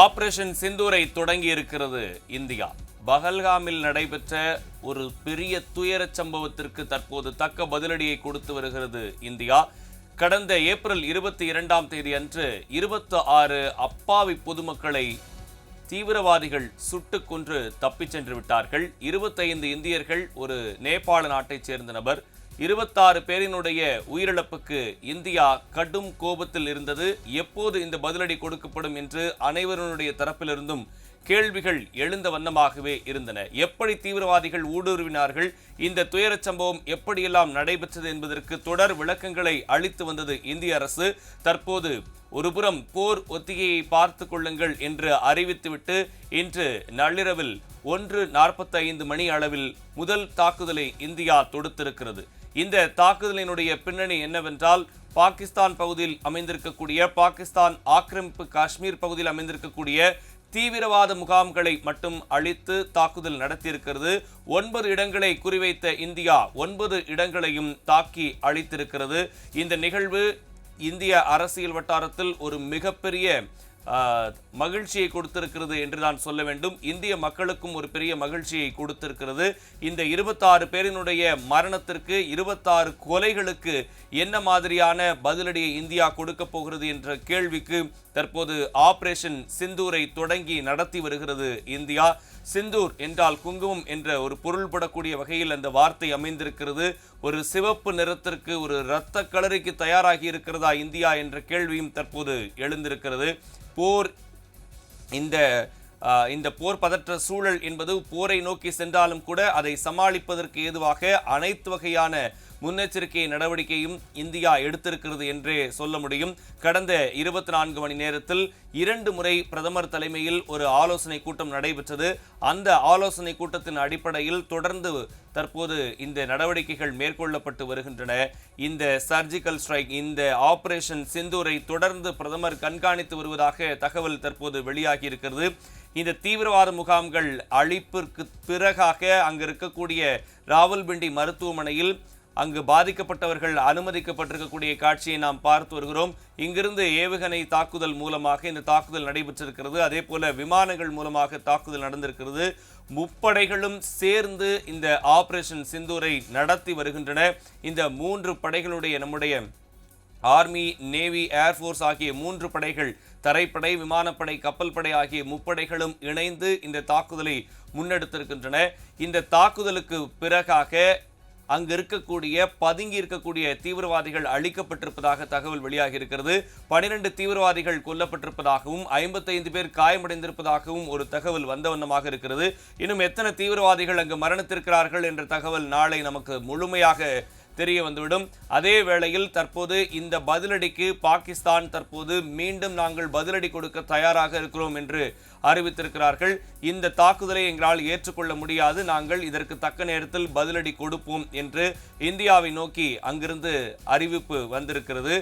Operation சிந்தூரை தொடங்கி இருக்கிறது India. பஹல்காமில் நடைபெற்ற ஒரு பெரிய துயரச் சம்பவத்திற்கு தற்போது தக்க பதிலடியை கொடுத்து வருகிறது இந்தியா. கடந்த ஏப்ரல் இருபத்தி இரண்டாம் தேதி அன்று இருபத்தி ஆறு அப்பாவி பொதுமக்களை தீவிரவாதிகள் சுட்டு கொன்று தப்பிச் சென்று விட்டார்கள். இருபத்தைந்து இந்தியர்கள் ஒரு நேபாள நாட்டைச் சேர்ந்த நபர் இருபத்தாறு பேரினுடைய உயிரிழப்புக்கு இந்தியா கடும் கோபத்தில் இருந்தது. எப்போது இந்த பதிலடி கொடுக்கப்படும் என்று அனைவருடைய தரப்பிலிருந்தும் கேள்விகள் எழுந்த வண்ணமாகவே இருந்தன. எப்படி தீவிரவாதிகள் ஊடுருவினார்கள்? இந்த துயரச் சம்பவம் எப்படியெல்லாம் நடைபெற்றது என்பதற்கு தொடர் விளக்கங்களை அளித்து வந்தது இந்திய அரசு. தற்போது ஒருபுறம் போர் ஒத்திகையை பார்த்து கொள்ளுங்கள் என்று அறிவித்துவிட்டு இன்று நள்ளிரவில் ஒன்று நாற்பத்தைந்து மணி அளவில் முதல் தாக்குதலை இந்தியா தொடுத்திருக்கிறது. இந்த தாக்குதலினுடைய பின்னணி என்னவென்றால் பாகிஸ்தான் பகுதியில் அமைந்திருக்கக்கூடிய பாகிஸ்தான் ஆக்கிரமிப்பு காஷ்மீர் பகுதியில் அமைந்திருக்கக்கூடிய தீவிரவாத முகாம்களை மட்டும் அழித்து தாக்குதல் நடத்தியிருக்கிறது. ஒன்பது இடங்களை குறிவைத்த இந்தியா ஒன்பது இடங்களையும் தாக்கி அழித்திருக்கிறது. இந்த நிகழ்வு இந்திய அரசியல் வட்டாரத்தில் ஒரு மிகப்பெரிய மகிழ்ச்சியை கொடுத்திருக்கிறது என்று நான் சொல்ல வேண்டும். இந்திய மக்களுக்கும் ஒரு பெரிய மகிழ்ச்சியை கொடுத்திருக்கிறது. இந்த இருபத்தாறு பேரினுடைய மரணத்திற்கு இருபத்தாறு கொலைகளுக்கு என்ன மாதிரியான பதிலடியை இந்தியா கொடுக்க போகிறது என்ற கேள்விக்கு தற்போது ஆபரேஷன் சிந்தூரை தொடங்கி நடத்தி வருகிறது இந்தியா. சிந்தூர் என்றால் குங்குமம் என்ற ஒரு பொருள்படக்கூடிய வகையில் அந்த வார்த்தை அமைந்திருக்கிறது. ஒரு சிவப்பு நிறத்திற்கு ஒரு இரத்த கலரிக்கு தயாராகி இருக்கிறதா இந்தியா என்ற கேள்வியும் தற்போது எழுந்திருக்கிறது. போர் இந்த இந்த போர் பதற்ற சூழல் என்பது போரை நோக்கி சென்றாலும் கூட அதை சமாளிப்பதற்கு ஏதுவாக அனைத்து வகையான முன்னெச்சரிக்கை நடவடிக்கையும் இந்தியா எடுத்திருக்கிறது என்றே சொல்ல முடியும். கடந்த இருபத்தி நான்கு மணி நேரத்தில் இரண்டு முறை பிரதமர் தலைமையில் ஒரு ஆலோசனை கூட்டம் நடைபெற்றது. அந்த ஆலோசனை கூட்டத்தின் அடிப்படையில் தொடர்ந்து தற்போது இந்த நடவடிக்கைகள் மேற்கொள்ளப்பட்டு வருகின்றன. இந்த சர்ஜிக்கல் ஸ்ட்ரைக் இந்த ஆபரேஷன் சிந்தூரை தொடர்ந்து பிரதமர் கண்காணித்து வருவதாக தகவல் தற்போது வெளியாகி இருக்கிறது இந்த தீவிரவாத முகாம்கள் அழிப்பிற்கு பிறகாக அங்கு இருக்கக்கூடிய ராவல்பிண்டி மருத்துவமனையில் அங்கு பாதிக்கப்பட்டவர்கள் அனுமதிக்கப்பட்டிருக்கக்கூடிய காட்சியை நாம் பார்த்து வருகிறோம். இங்கிருந்து ஏவுகணை தாக்குதல் மூலமாக இந்த தாக்குதல் நடைபெற்றிருக்கிறது. அதே போல விமானங்கள் மூலமாக தாக்குதல் நடந்திருக்கிறது. முப்படைகளும் சேர்ந்து இந்த ஆபரேஷன் சிந்தூரை நடத்தி வருகின்றன. இந்த மூன்று படைகளுடைய நம்முடைய ஆர்மி நேவி ஏர்ஃபோர்ஸ் ஆகிய மூன்று படைகள் தரைப்படை விமானப்படை கப்பல் படை ஆகிய முப்படைகளும் இணைந்து இந்த தாக்குதலை முன்னெடுத்திருக்கின்றன. இந்த தாக்குதலுக்கு பிறகாக அங்கு இருக்கக்கூடிய பதுங்கி இருக்கக்கூடிய தீவிரவாதிகள் அழிக்கப்பட்டிருப்பதாக தகவல் வெளியாகி இருக்கிறது பனிரெண்டு தீவிரவாதிகள் கொல்லப்பட்டிருப்பதாகவும் ஐம்பத்தைந்து பேர் காயமடைந்திருப்பதாகவும் ஒரு தகவல் வந்த வண்ணமாக இருக்கிறது. இன்னும் எத்தனை தீவிரவாதிகள் அங்கு மரணித்திருக்கிறார்கள் என்ற தகவல் நாளை நமக்கு முழுமையாக தெரிய வந்துவிடும் அதே வேளையில் தற்போது இந்த பதிலடிக்கு பாகிஸ்தான் தற்போது மீண்டும் நாங்கள் பதிலடி கொடுக்க தயாராக இருக்கிறோம் என்று அறிவித்திருக்கிறார்கள். இந்த தாக்குதலை எங்களால் ஏற்றுக்கொள்ள முடியாது. நாங்கள் இதற்கு தக்க நேரத்தில் பதிலடி கொடுப்போம் என்று இந்தியாவை நோக்கி அங்கிருந்து அறிவிப்பு வந்திருக்கிறது.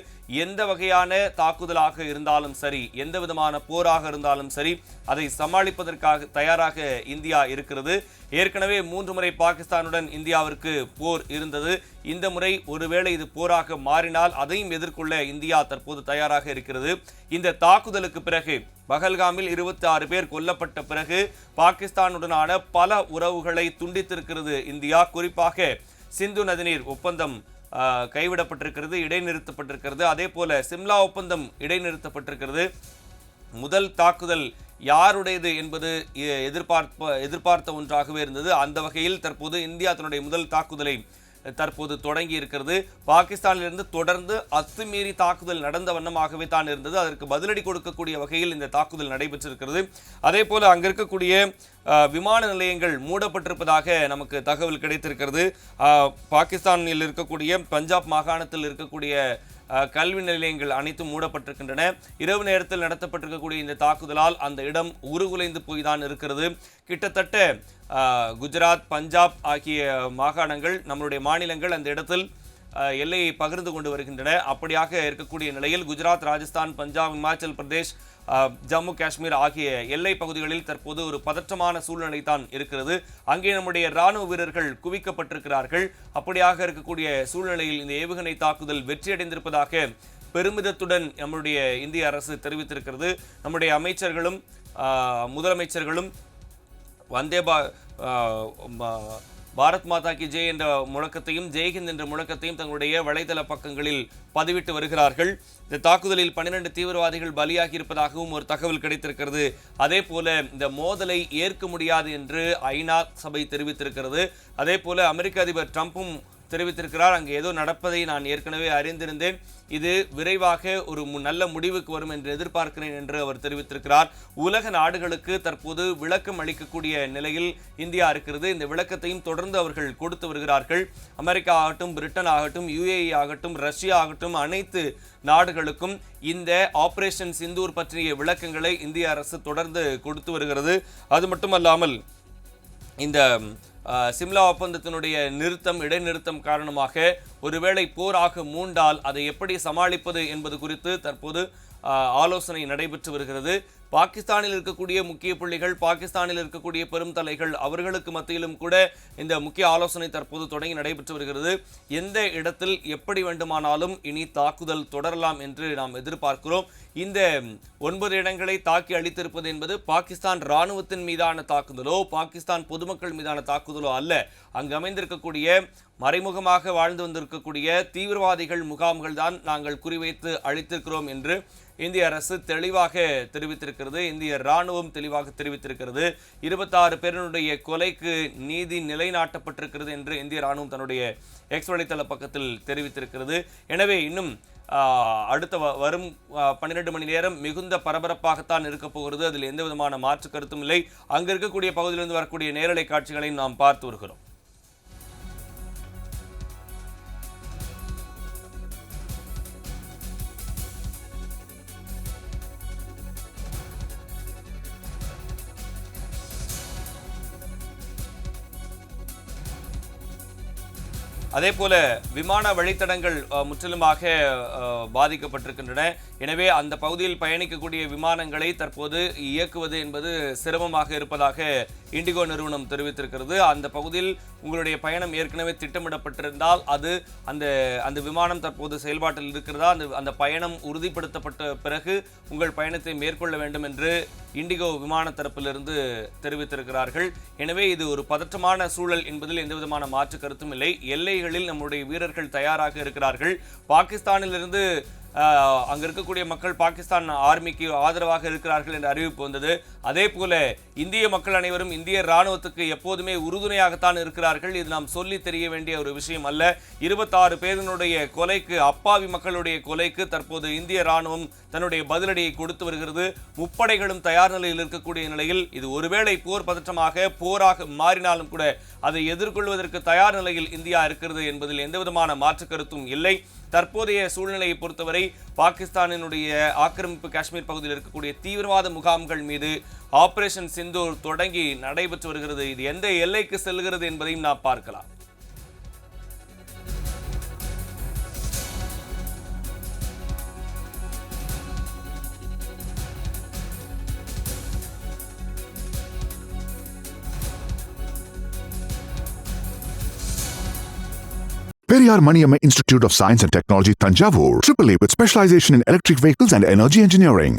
எந்த வகையான தாக்குதலாக இருந்தாலும் சரி எந்த விதமான போராக இருந்தாலும் சரி அதை சமாளிப்பதற்காக தயாராக இந்தியா இருக்கிறது. ஏற்கனவே மூன்று முறை பாகிஸ்தானுடன் இந்தியாவிற்கு போர் இருந்தது. இந்த முறை ஒருவேளை இது போராக மாறினால் அதையும் எதிர்கொள்ள இந்தியா தற்போது தயாராக இருக்கிறது. இந்த தாக்குதலுக்கு பிறகு பகல்காமில் இருபத்தி ஆறு பேர் கொல்லப்பட்ட பிறகு பாகிஸ்தானுடனான பல உறவுகளை துண்டித்திருக்கிறது இந்தியா. குறிப்பாக சிந்து நதிநீர் ஒப்பந்தம் கைவிடப்பட்டிருக்கிறது இடைநிறுத்தப்பட்டிருக்கிறது. அதே போல சிம்லா ஒப்பந்தம் இடைநிறுத்தப்பட்டிருக்கிறது. முதல் தாக்குதல் யாருடையது என்பது எ- எதிர்பார்ப்ப எதிர்பார்த்த ஒன்றாகவே இருந்தது. அந்த வகையில் தற்போது இந்தியா தன்னுடைய முதல் தாக்குதலை தற்போது தொடங்கி இருக்கிறது. பாகிஸ்தானிலிருந்து தொடர்ந்து அத்துமீறி தாக்குதல் நடந்த வண்ணமாகவே தான் இருந்தது. அதற்கு பதிலடி கொடுக்கக்கூடிய வகையில் இந்த தாக்குதல் நடைபெற்றிருக்கிறது. அதே போல் அங்கே இருக்கக்கூடிய விமான நிலையங்கள் மூடப்பட்டிருப்பதாக நமக்கு தகவல் கிடைத்திருக்கிறது. பாகிஸ்தானில் இருக்கக்கூடிய பஞ்சாப் மாகாணத்தில் இருக்கக்கூடிய கல்வி நிலையங்கள் அனைத்தும் மூடப்பட்டிருக்கின்றன. இரவு நேரத்தில் நடத்தப்பட்டிருக்கக்கூடிய இந்த தாக்குதலால் அந்த இடம் உருகுலைந்து போய் தான் இருக்கிறது. கிட்டத்தட்ட குஜராத் பஞ்சாப் ஆகிய மாகாணங்கள் நம்மளுடைய மாநிலங்கள் அந்த இடத்தில் எல்லையை பகிர்ந்து கொண்டு வருகின்றன. அப்படியாக இருக்கக்கூடிய நிலையில் குஜராத் ராஜஸ்தான் பஞ்சாப் இமாச்சல் பிரதேஷ் ஜம்மு காஷ்மீர் ஆகிய எல்லை பகுதிகளில் தற்போது ஒரு பதற்றமான சூழ்நிலை தான் இருக்கிறது. அங்கே நம்முடைய ராணுவ வீரர்கள் குவிக்கப்பட்டிருக்கிறார்கள். அப்படியாக இருக்கக்கூடிய சூழ்நிலையில் இந்த ஏவுகணை தாக்குதல் வெற்றியடைந்திருப்பதாக பெருமிதத்துடன் நம்முடைய இந்திய அரசு தெரிவித்திருக்கிறது. நம்முடைய அமைச்சர்களும் முதலமைச்சர்களும் வந்தே பா பாரத் மாதா கி ஜெய் என்ற முழக்கத்தையும் ஜெய்ஹிந்த் என்ற முழக்கத்தையும் தங்களுடைய வலைதள பக்கங்களில் பதிவிட்டு வருகிறார்கள். இந்த தாக்குதலில் பன்னிரண்டு தீவிரவாதிகள் பலியாகி இருப்பதாகவும் ஒரு தகவல் கிடைத்திருக்கிறது. அதே போல இந்த மோதலை ஏற்க முடியாது என்று ஐநா சபை தெரிவித்திருக்கிறது. அதே போல அமெரிக்க அதிபர் ட்ரம்ப்பும் தெரிவித்திருக்கிறார். அங்கு ஏதோ நடப்பதை நான் ஏற்கனவே அறிந்திருந்தேன். இது விரைவாக ஒரு நல்ல முடிவுக்கு வரும் என்று எதிர்பார்க்கிறேன் என்று அவர் தெரிவித்திருக்கிறார். உலக நாடுகளுக்கு தற்போது விளக்கம் அளிக்கக்கூடிய நிலையில் இந்தியா இருக்கிறது. இந்த விளக்கத்தையும் தொடர்ந்து அவர்கள் கொடுத்து வருகிறார்கள். அமெரிக்கா ஆகட்டும் பிரிட்டன் ஆகட்டும் யுஏஇ ஆகட்டும் ரஷ்யா ஆகட்டும் அனைத்து நாடுகளுக்கும் இந்த ஆபரேஷன் சிந்தூர் பற்றிய விளக்கங்களை இந்திய அரசு தொடர்ந்து கொடுத்து வருகிறது. அது மட்டுமல்லாமல் இந்த சிம்லா ஒப்பந்தத்தினுடைய நிறுத்தம் இடைநிறுத்தம் காரணமாக ஒருவேளை போராக மூண்டால் அதை எப்படி சமாளிப்பது என்பது குறித்து தற்போது ஆலோசனை நடைபெற்று வருகிறது. பாகிஸ்தானில் இருக்கக்கூடிய முக்கிய புள்ளிகள் பாகிஸ்தானில் இருக்கக்கூடிய பெரும் தலைகள் அவர்களுக்கு மத்தியிலும் கூட இந்த முக்கிய ஆலோசனை தற்போது தொடங்கி நடைபெற்று வருகிறது. எந்த இடத்தில் எப்படி வேண்டுமானாலும் இனி தாக்குதல் தொடரலாம் என்று நாம் எதிர்பார்க்கிறோம். இந்த ஒன்பது இடங்களை தாக்கி அளித்திருப்பது என்பது பாகிஸ்தான் இராணுவத்தின் மீதான தாக்குதலோ பாகிஸ்தான் பொதுமக்கள் மீதான தாக்குதலோ அல்ல. அங்கு அமைந்திருக்கக்கூடிய மறைமுகமாக வாழ்ந்து வந்திருக்கக்கூடிய தீவிரவாதிகள் முகாம்கள் தான் நாங்கள் குறிவைத்து அழித்திருக்கிறோம் என்று இந்திய அரசு தெளிவாக தெரிவித்திருக்கிறது. இந்திய ராணுவம் தெளிவாக தெரிவித்திருக்கிறது. இருபத்தாறு பேரினுடைய கொலைக்கு நீதி நிலைநாட்டப்பட்டிருக்கிறது என்று இந்திய ராணுவம் தன்னுடைய எக்ஸ் வலைத்தள பக்கத்தில் தெரிவித்திருக்கிறது. எனவே இன்னும் அடுத்த வ- வரும் பன்னிரெண்டு மணி நேரம் மிகுந்த பரபரப்பாகத்தான் இருக்க போகிறது. அதில் எந்த விதமான மாற்று கருத்தும் இல்லை. அங்கு இருக்கக்கூடிய பகுதியிலிருந்து வரக்கூடிய நேரலை காட்சிகளையும் நாம் பார்த்து வருகிறோம். அதே போல விமான வழித்தடங்கள் முற்றிலுமாக பாதிக்கப்பட்டிருக்கின்றன. எனவே அந்த பகுதியில் பயணிக்கக்கூடிய விமானங்களை தற்போது இயக்குவது என்பது சிரமமாக இருப்பதாக இண்டிகோ நிறுவனம் தெரிவித்திருக்கிறது. அந்த பகுதியில் உங்களுடைய பயணம் ஏற்கனவே திட்டமிடப்பட்டிருந்தால் அது அந்த அந்த விமானம் தற்போது செயல்பாட்டில் இருக்கிறதா? அந்த அந்த பயணம் உறுதிப்படுத்தப்பட்ட பிறகு உங்கள் பயணத்தை மேற்கொள்ள வேண்டும் என்று இண்டிகோ விமான தரப்பிலிருந்து தெரிவித்திருக்கிறார்கள். எனவே இது ஒரு பதற்றமான சூழல் என்பதில் எந்தவிதமான மாற்று கருத்தும் இல்லை. எல்லை போட்டிகளில் நம்முடைய வீரர்கள் தயாராக இருக்கிறார்கள். பாகிஸ்தானிலிருந்து அங்க இருக்கக்கூடிய மக்கள் பாகிஸ்தான் ஆர்மிக்கு ஆதரவாக இருக்கிறார்கள் என்ற அறிவிப்பு வந்தது. அதே போல இந்திய மக்கள் அனைவரும் இந்திய ராணுவத்துக்கு எப்போதுமே உறுதுணையாகத்தான் இருக்கிறார்கள். இது நாம் சொல்லி தெரிய வேண்டிய ஒரு விஷயம் அல்ல. இருபத்தாறு பேரினுடைய கொலைக்கு அப்பாவி மக்களுடைய கொலைக்கு தற்போது இந்திய ராணுவம் தன்னுடைய பதிலடியை கொடுத்து வருகிறது. முப்படைகளும் தயார் நிலையில் இருக்கக்கூடிய நிலையில் இது ஒருவேளை போர் பதற்றமாக போராக மாறினாலும் கூட அதை எதிர்கொள்வதற்கு தயார் நிலையில் இந்தியா இருக்கிறது என்பதில் எந்தவிதமான மாற்று கருத்தும் இல்லை. தற்போதைய சூழ்நிலையை பொறுத்தவரை பாகிஸ்தானினுடைய ஆக்கிரமிப்பு காஷ்மீர் பகுதியில் இருக்கக்கூடிய தீவிரவாத முகாம்கள் மீது ஆபரேஷன் சிந்தூர் தொடங்கி நடைபெற்று வருகிறது. இது எந்த எல்லைக்கு செல்கிறது என்பதையும் நாம் பார்க்கலாம். Periyar Maniamma Institute of Science and Technology, Tanjavur, AAA with specialization in electric vehicles and energy engineering.